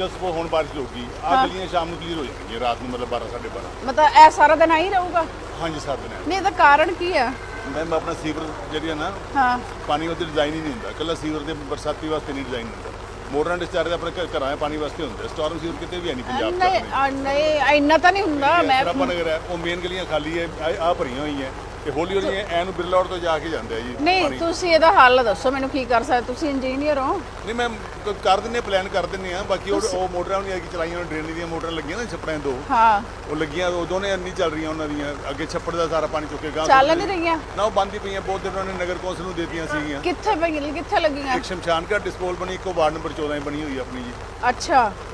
ਜਸ ਉਹ ਹੁਣ ਬਾਰਿਸ਼ ਹੋਊਗੀ ਆ ਗਲੀਆਂ ਸ਼ਾਮ ਨੂੰ ਕਲੀਅਰ ਹੋ ਜਾਣਗੀਆਂ ਰਾਤ ਨੂੰ ਮਤਲਬ 12 12:30 ਮਤਲਬ ਇਹ ਸਾਰਾ ਦਿਨ ਆਈ ਰਹੂਗਾ? ਹਾਂਜੀ ਸਰ ਦਿਨ ਨਹੀਂ ਇਹਦਾ ਕਾਰਨ ਕੀ ਆ? ਮੈਮ ਆਪਣਾ ਸੀਵਰ ਜਿਹੜੀ ਹੈ ਨਾ ਹਾਂ। ਪਾਣੀ ਉਹਦੇ ਡਿਜ਼ਾਈਨ ਹੀ ਨਹੀਂ ਹੁੰਦਾ। ਕੱਲਾ ਸੀਵਰ ਦੇ ਬਰਸਾਤੀ ਵਾਸਤੇ ਨਹੀਂ ਡਿਜ਼ਾਈਨ ਹੁੰਦਾ। ਮੋਟਰਾਂ ਡਿਸਚਾਰਜ ਆਪਣੇ ਘ- ਘਰਾਂ 'ਚ ਪਾਣੀ ਵਾਸਤੇ ਹੁੰਦਾ। ਸਟਾਰਮ ਸੀਵਰ ਕਿਤੇ ਵੀ ਹੈ ਨਹੀਂ ਪੰਜਾਬ 'ਚ ਨਹੀਂ ਆਪਣੇ ਆ, ਨਹੀਂ ਇੰਨਾ ਤਾਂ ਨਹੀਂ ਹੁੰਦਾ। ਮੈਂ ਸਰਾਪਾ ਨਗਰ ਹੈ ਉਹ ਮੇਨ ਗਲੀਆਂ ਖਾਲੀ ਹੈ ਆ ਭਰੀਆਂ ਹੋਈਆਂ। ਤੇ ਹੌਲੀ ਹੌਲੀ ਐ ਨੂੰ ਬਿਰਲਾ ਰੋਡ ਤੋਂ ਜਾ ਕੇ ਜਾਂਦੇ ਆ ਜੀ ਨਹੀਂ ਤੁਸੀਂ ਇਹਦਾ ਹੱਲ ਦੱਸੋ ਮੈਨੂੰ ਕੀ ਕਰ ਸਕਦੇ? ਤੁਸੀਂ ਇੰਜੀਨੀਅਰ ਹੋ? ਨਹੀਂ ਮੈਂ ਕਰ ਦਿੰਨੇ ਪਲਾਨ ਕਰ ਦਿੰਨੇ ਆ ਬਾਕੀ ਉਹ ਉਹ ਮੋਟਰਾਂ ਨਹੀਂ ਆ ਕਿ ਚਲਾਈਆਂ ਡਰੇਨ ਦੀਆਂ ਮੋਟਰਾਂ ਲੱਗੀਆਂ ਨਾ ਛੱਪੜਾਂ ਦੋ। ਹਾਂ। ਉਹ ਲੱਗੀਆਂ ਉਹ ਦੋਨੇ ਨਹੀਂ ਚੱਲ ਰਹੀਆਂ ਉਹਨਾਂ ਦੀਆਂ ਅੱਗੇ ਛੱਪੜ ਦਾ ਸਾਰਾ ਪਾਣੀ ਚੁੱਕ ਗਾਂ ਚੱਲ ਨਹੀਂ ਰਹੀਆਂ? ਨਾ ਉਹ ਬੰਦ ਹੀ ਪਈਆਂ ਬਹੁਤ ਦਿਨ ਉਹਨਾਂ ਨੇ ਨਗਰ ਕੌਂਸਲ ਨੂੰ ਦੇਤੀਆਂ ਸੀਗੀਆਂ। ਕਿੱਥੇ ਪਈ ਕਿੱਥੇ ਲੱਗੀਆਂ? ਇੱਕ ਸ਼ਮਸ਼ਾਨ ਘਾਟ ਡਿਸਪੋਲ ਬਣੀ ਇੱਕੋ ਵਾਰਡ ਨੰਬਰ 14 ਹੀ ਬਣੀ ਹੋਈ ਆਪਣੀ ਜੀ। ਅੱਛਾ।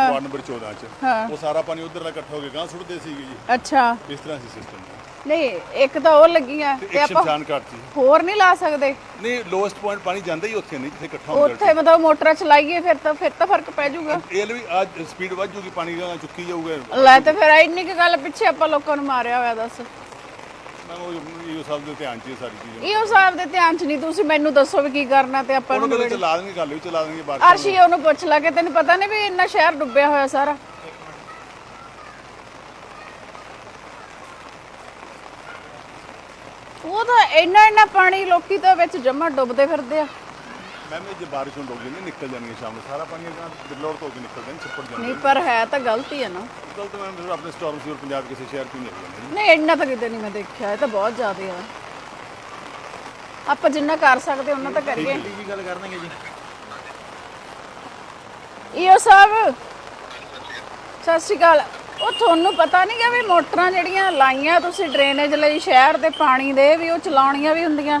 ਵਾਰਡ ਨੰਬਰ 14 ਚ। ਉਹ ਸਾਰਾ ਪਾਣੀ ਉਧਰ ਦਾ ਇਕੱਠਾ ਹੋ ਕੇ ਗਾਂ ਸੁੱਟਦੇ ਸੀਗੇ ਜੀ। ਅੱਛਾ। ਇਸ ਤਰ੍ਹਾਂ ਸੀ ਸਿਸਟਮ ਨਹੀਂ ਇੱਕ ਤਾਂ ਉਹ ਲੱਗੀਆਂ ਤੇ ਤੇ ਇੱਕ ਆਪਾਂ ਸ਼ਮਸ਼ਾਨ ਘਾਟ ਸੀ। ਹੋਰ ਨਹੀਂ ਲਾ ਸਕਦੇ। ਨਹੀਂ ਲੋਐਸਟ ਪੁਆਇੰਟ ਪਾਣੀ ਜਾਂਦਾ ਹੀ ਉੱਥੇ ਨਹੀਂ ਜਿੱਥੇ ਇਕੱਠਾ ਹੁੰਦਾ ਉੱਥੇ ਮਤਲਬ ਮੋਟਰਾਂ ਚਲਾਈਏ ਫਿਰ ਤਾਂ ਫਿਰ ਤਾਂ ਫ਼ਰਕ ਪੈ ਜਾਊਗਾ। ਇਹ ਲਈ ਅੱਜ ਸਪੀਡ ਵੱਧ ਜੂਗੀ ਪਾਣੀ ਦਾ ਚੁੱਕੀ ਜਾਊਗਾ। ਲੈ ਤੇ ਫਿਰ ਇੰਨੀ ਕੁ ਗੱਲ ਪਿੱਛੇ ਆਪਾਂ ਲੋਕਾਂ ਨੂੰ ਮਾਰਿਆ ਹੋਇਆ ਦੱਸ। ਮੈਂ ਉਹ ਇਹ ਸਭ ਦੇ ਧਿਆਨ 'ਚ ਹੀ ਸਾਰੀ ਚੀਜ਼ਾਂ। ਇਹੋ ਸਾਹਿਬ ਦੇ ਧਿਆਨ ਚ ਨਹੀਂ ਤੁਸੀਂ ਮੈਨੂੰ ਦੱਸੋ ਵੀ ਕੀ ਕਰਨਾ ਤੇ ਆਪਾਂ ਉਹਨਾਂ ਨੂੰ ਕੋਲ ਚਲਾ ਦੇਣਗੇ ਗੱਲ ਵੀ ਚਲਾ ਦੇਣਗੇ 'ਚ। ਅਰਸ਼ੀ ਉਹਨੂੰ। ਪੁੱਛ ਲਾ ਕਿ ਤੈਨੂੰ ਪਤਾ ਨਹੀਂ ਵੀ ਇੰਨਾ ਸ਼ਹਿਰ ਡੁੱਬਿਆ ਹੋਇਆ ਸਾਰਾ। ਉਹ ਤਾਂ ਇੰਨਾ ਇੰਨਾ ਪਾਣੀ ਲੋਕੀ ਤਾਂ ਵਿੱਚ ਜਮਾ ਡੁੱਬਦੇ ਫਿਰਦੇ ਆ। ਮੈਂ ਵੀ ਜੇ ਬਾਰਿਸ਼ ਹੋਣ ਲੱਗ ਜਾਂਦੀ ਨਿਕਲ ਜਾਣਗੇ ਸ਼ਾਮ ਨੂੰ। ਸਾਰਾ ਪਾਣੀ ਅਗਾਂ ਬਿਰਲੋੜ ਤੋਂ ਕੇ ਨਿਕਲਦਾ ਨਹੀਂ ਛੱਪੜ ਜਾਂਦਾ। ਨਹੀਂ ਪਰ ਹੈ ਤਾਂ ਗਲਤੀ ਹੈ ਨਾ। ਗਲਤ ਮੈਂ ਫਿਰ ਆਪਣੇ ਸਟਾਰਮ ਸੀਵਰ ਪੰਜਾਬ ਕਿਸੇ ਸ਼ਹਿਰ 'ਚ ਹੀ ਨਿਕਲ ਜਾਂਦੇ ਨਹੀਂ ਇੰਨਾ ਤਾਂ ਕਿਤੇ ਨਹੀਂ ਮੈਂ ਦੇਖਿਆ ਇਹ ਤਾਂ ਬਹੁਤ ਜ਼ਿਆਦਾ ਆ। ਆਪਾਂ ਜਿੰਨਾ ਕਰ ਸਕਦੇ ਉਹਨਾਂ ਤਾਂ ਕਰੀਏ। ਕੀ ਗੱਲ ਕਰਨਗੇ ਜੀ। ਈਓ ਸਾਹਿਬ ਸਤਿ ਸ਼੍ਰੀ ਅਕਾਲ। ਉਹ ਤੁਹਾਨੂੰ ਪਤਾ ਨਹੀਂ ਕਿ ਵੀ ਮੋਟਰਾਂ ਜਿਹੜੀਆਂ ਲਾਈਆਂ ਤੁਸੀਂ ਡਰੇਨੇਜ ਲਈ ਸ਼ਹਿਰ ਦੇ ਪਾਣੀ ਦੇ ਵੀ ਉਹ ਚਲਾਉਣੀਆਂ ਵੀ ਹੁੰਦੀਆਂ।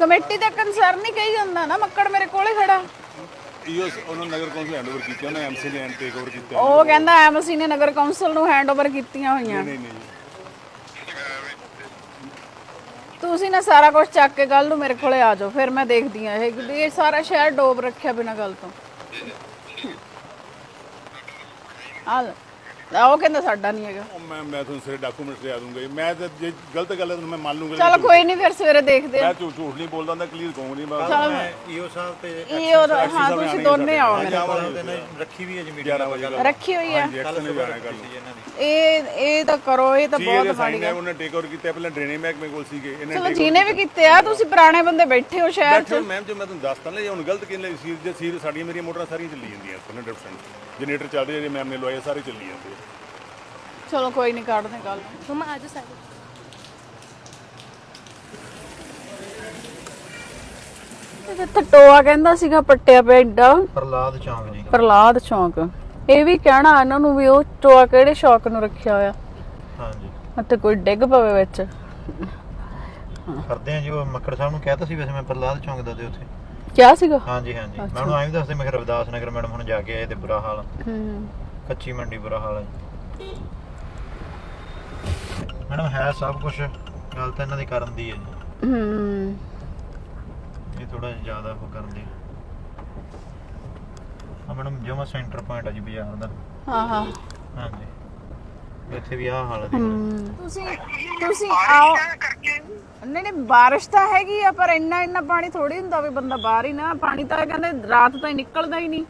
ਕਮੇਟੀ ਦਾ ਕੰਸਰਨ ਹੀ ਕਹੀ ਜਾਂਦਾ ਨਾ ਮੱਕੜ ਮੇਰੇ ਕੋਲੇ ਖੜਾ। ਈਓ ਉਹਨਾਂ ਨਗਰ ਕੌਂਸਲ ਹੈਂਡਓਵਰ ਕੀਤੀ ਉਹਨਾਂ ਐਮਸੀ ਨੇ ਟੇਕ ਓਵਰ ਕੀਤਾ। ਉਹ ਕਹਿੰਦਾ ਐਮਸੀ ਨੇ ਨਗਰ ਕੌਂਸਲ ਨੂੰ ਹੈਂਡਓਵਰ ਕੀਤੀਆਂ ਹੋਈਆਂ। ਨਹੀਂ ਨਹੀਂ ਤੁਸੀਂ ਨਾ ਸਾਰਾ ਕੁਝ ਚੱਕ ਕੇ ਕੱਲ ਨੂੰ ਮੇਰੇ ਕੋਲੇ ਆ ਜਾਓ ਫਿਰ ਮੈਂ ਦੇਖਦੀ ਆ ਇਹ ਵੀ ਇਹ ਸਾਰਾ ਸ਼ਹਿਰ ਡੋਬ ਰੱਖਿਆ ਬਿਨਾਂ ਗੱਲ ਤੋਂ। ਆ ਲੈ। ਆ ਉਹ ਕਹਿੰਦਾ ਸਾਡਾ ਨਹੀਂ ਹੈਗਾ। ਉਹ ਮੈਂ ਮੈਂ ਤੁਹਾਨੂੰ ਸਾਰੇ ਡਾਕੂਮੈਂਟਸ ਲਿਆ ਦੂੰਗਾ ਜੀ। ਮੈਂ ਤਾਂ ਜੇ ਗਲਤ ਗੱਲ ਹੈ ਤਾਂ ਮੈਂ ਮੰਨ ਲੂੰਗਾ ਚਲ ਕੋਈ ਨਹੀਂ ਫਿਰ ਸਵੇਰੇ ਦੇਖਦੇ ਆ। ਮੈਂ ਝੂਠ ਝੂਠ ਨਹੀਂ ਬੋਲਦਾ ਹੁੰਦਾ ਕਲੀਅਰ ਕਹੂੰ ਨਹੀਂ ਮੈਂ ਮੈਂ ਈਓ ਸਾਹਿਬ ਤੇ ਇਹ ਹਾਂ ਤੁਸੀਂ ਦੋਨੇ ਆਓ ਮੇਰੇ ਤੇ ਰੱਖੀ ਵੀ ਹੈ ਜੀ ਮੀਟਿੰਗ 11 ਵਜੇ ਰੱਖੀ ਹੋਈ ਆ ਐਕਸ਼ਨ ਨੇ ਜਾਣਾ ਕਰ ਇਹਨਾਂ ਦੀ। ਇਹ ਇਹ ਤਾਂ ਕਰੋ ਇਹ ਤਾਂ ਜੀ ਬਹੁਤ ਇਹਦੇ ਸਾਈਨ ਹੈ ਉਹਨੇ ਟੇਕ ਓਵਰ ਕੀਤਾ ਪਹਿਲਾਂ ਡਰੇਨੇਜ ਮਹਿਕਮੇ ਕੋਲ ਸੀਗੇ ਇਹਨੇ ਚਲੋ ਜਿਹਨੇ ਵੀ ਕੀਤੇ। ਆ ਤੁਸੀਂ ਪੁਰਾਣੇ ਬੰਦੇ ਬੈਠੇ ਹੋ ਸ਼ਹਿਰ 'ਚ। ਬੈਠੋ ਮੈਮ ਜੇ ਮੈਂ ਤੁਹਾਨੂੰ ਦੱਸਦਾ ਨਾ ਜੇ ਹੁਣ ਗਲਤ ਕਿਨ ਸੀ ਜੇ ਸੀ ਸਾਡੀਆਂ ਮੇਰੀਆਂ ਮੋਟਰਾਂ ਸਾਰੀਆਂ ਚੱਲੀ ਜਾਂਦੀਆਂ 100% ਜਨਰੇਟਰ ਚੱਲਦੇ ਜਿਹੜੇ ਮੈਮ ਨੇ ਲਵਾਏ ਸਾਰੇ ਚੱਲੀ ਜਾਂਦੇ ਚਲੋ ਕੋਈ ਨਹੀਂ ਕੱਢਦੇ ਕੱਲ ਮਮਾ ਆਜੋ ਸਾਰੇ। ਇਹ ਤਾਂ ਟੋਆ ਕਹਿੰਦਾ ਸੀਗਾ ਪੱਟਿਆ ਪਿਆ ਏਡਾ। ਪ੍ਰਲਾਦ ਚੌਂਕ ਜੀ। ਪ੍ਰਲਾਦ ਚੌਂਕ। ਇਹ ਵੀ ਕਹਿਣਾ ਇਹਨਾਂ ਨੂੰ ਵੀ ਉਹ ਟੋਆ ਕਿਹੜੇ ਸ਼ੌਕ ਨੂੰ ਰੱਖਿਆ ਹੋਇਆ। ਹਾਂਜੀ। ਅਤੇ ਕੋਈ ਡਿੱਗ ਪਵੇ ਵਿੱਚ। ਕਰਦੇ ਆ ਜੀ ਉਹ ਮੱਕੜ ਸਾਹਿਬ ਨੂੰ ਕਹਿਤਾ ਸੀ ਵੈਸੇ ਮੈਂ ਪ੍ਰਲਾਦ ਚੌਂਕ ਦਾ ਤੇ ਉੱਥੇ। ਕਿਆ ਸੀਗਾ? ਹਾਂਜੀ ਹਾਂਜੀ। ਮੈਂ ਉਹਨੂੰ ਐਂ ਵੀ ਦੱਸਦੇ ਮੈਂ ਕਿਹਾ ਰਵਿਦਾਸ ਨਗਰ ਮੈਡਮ ਹੁਣ ਜਾ ਕੇ ਆਏ ਤੇ ਬੁਰਾ ਹਾਲ। ਹੂੰ। ਕੱਚੀ ਮੰਡੀ ਬੁਰਾ ਹਾਲ ਹੈ। ਮੈਡਮ ਹੈ ਸਭ ਕੁਝ ਗੱਲ ਤਾਂ ਇਹਨਾਂ ਦੀ ਕਰਨ ਦੀ ਹੈ ਜੀ। ਹੂੰ। ਇਹ ਥੋੜਾ ਜ਼ਿਆਦਾ ਉਹ ਕਰਦੇ ਆ ਮੈਡਮ ਜਮਾ ਸੈਂਟਰ ਪੁਆਇੰਟ ਆ ਜੀ ਬਾਜ਼ਾਰ ਦਾ। ਹਾਂ ਹਾਂ। ਹਾਂਜੀ। ਇੱਥੇ ਵੀ ਆਹ ਹਾਲ ਹੈ ਦੇਖ ਲਓ। ਤੁਸੀਂ ਤੁਸੀਂ ਆਓ। ਨਹੀਂ ਨਹੀਂ ਬਾਰਿਸ਼ ਤਾਂ ਹੈਗੀ ਆ ਪਰ ਇੰਨਾ ਇੰਨਾ ਪਾਣੀ ਥੋੜੀ ਹੁੰਦਾ ਵੀ ਬੰਦਾ ਬਾਹਰ ਹੀ ਨਾ ਪਾਣੀ ਤਾਂ ਕਹਿੰਦੇ ਰਾਤ ਤਾਂ ਹੀ ਨਿਕਲਦਾ ਹੀ ਨਹੀਂ।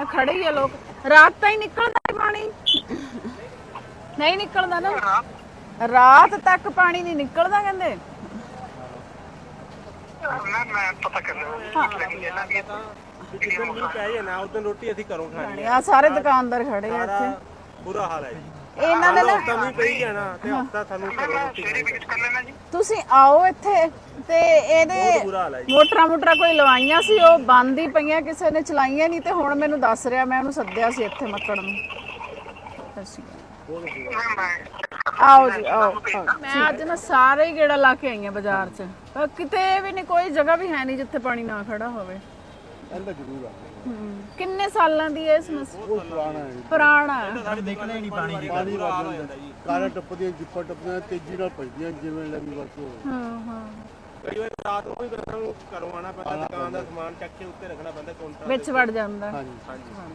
ਇਹ ਖੜੇ ਹੀ ਆ ਲੋਕ। ਰਾਤ ਤਾਂ ਹੀ ਨਿਕਲਦਾ ਹੀ ਪਾਣੀ। ਨਹੀਂ ਨਿਕਲਦਾ ਨਾ। ਰਾਤ ਤੱਕ ਪਾਣੀ ਨਹੀਂ ਨਿਕਲਦਾ ਕਹਿੰਦੇ। ਮੈਂ ਮੈਂ ਪਤਾ ਕਰ ਰਿਹਾ ਲੇਕਿਨ ਇਹਨਾਂ ਦੀ ਜਿੱਦਣ ਮੀਂਹ ਪੈ ਨਾ ਉਦੋਂ ਰੋਟੀ ਅਸੀਂ ਘਰੋਂ ਖਾਣੀ ਆ ਸਾਰੇ ਦੁਕਾਨਦਾਰ ਖੜੇ ਆ ਇੱਥੇ। ਬੁਰਾ ਹਾਲ ਹੈ ਜੀ। ਇਹਨਾਂ ਦੇ ਨਾ ਤਾਂ ਮੀਂਹ ਪਈ ਜਾਣਾ ਤੇ ਹਫਤਾ ਸਾਨੂੰ ਘਰੋਂ ਰੋਟੀ ਸਵੇਰੇ ਵਿਜ਼ਿਟ ਕਰ ਲੈਣਾ ਜੀ। ਤੁਸੀਂ ਆਓ ਇੱਥੇ ਤੇ ਇਹਦੇ ਬੁਰਾ ਹਾਲ ਹੈ ਜੀ। ਮੋਟਰਾਂ ਮੋਟਰਾਂ ਕੋਈ ਲਵਾਈਆਂ ਸੀ ਉਹ ਬੰਦ ਹੀ ਪਈਆਂ ਕਿਸੇ ਨੇ ਚਲਾਈਆਂ ਨਹੀਂ ਤੇ ਹੁਣ ਮੈਨੂੰ ਦੱਸ ਰਿਹਾ ਮੈਂ ਉਹਨੂੰ ਸੱਦਿਆ ਸੀ ਇੱਥੇ ਮੱਕੜ ਨੂੰ। ਸਤਿ ਸ਼੍ਰੀ ਅਕਾਲ। ਮੈਂ ਆਓ ਜੀ ਆਓ ਆਓ। ਮੈਂ ਅੱਜ ਨਾ ਸਾਰੇ ਹੀ ਗੇੜਾ ਲਾ ਕੇ ਆਈ ਆ ਬਾਜ਼ਾਰ 'ਚ। ਪਰ ਕਿਤੇ ਵੀ ਨਹੀਂ ਕੋਈ ਜਗ੍ਹਾ ਵੀ ਹੈ ਨਹੀਂ ਜਿੱਥੇ ਪਾਣੀ ਨਾ ਖੜਾ ਹੋਵੇ। ਇਹਦਾ ਜ਼ਰੂਰ ਆ। ਕਿੰਨੇ ਸਾਲਾਂ ਦੀ ਹੈ ਇਹ ਸਮੱਸਿਆ ਉਹ ਪੁਰਾਣਾ ਹੈ ਪੁਰਾਣਾ। ਹੈ ਸਾਡੇ ਨਿਕਲੇ ਨਹੀਂ ਪਾਣੀ ਦੀ ਪਾਣੀ ਵੱਜ ਜਾਂਦਾ ਕਾਰਾਂ ਟੱਪਦੀਆਂ ਜਿੱਪਾਂ ਟੱਪਦੀਆਂ ਤੇਜ਼ੀ ਨਾਲ ਭਜਦੀਆਂ ਜਿਵੇਂ ਲੱਗੀ ਵਰਤ ਹੋਵੇ। ਹਾਂ ਹਾਂ। ਕਈ ਵਾਰ ਰਾਤ ਨੂੰ ਵੀ ਸਾਨੂੰ ਘਰੋਂ ਆਣਾ ਪੈਂਦਾ ਦੁਕਾਨ ਦਾ ਸਮਾਨ ਚੱਕ ਕੇ ਉੱਤੇ ਰੱਖਣਾ ਪੈਂਦਾ ਕਾਊਂਟਰ ਵਿੱਚ ਵੜ ਜਾਂਦਾ। ਹਾਂਜੀ।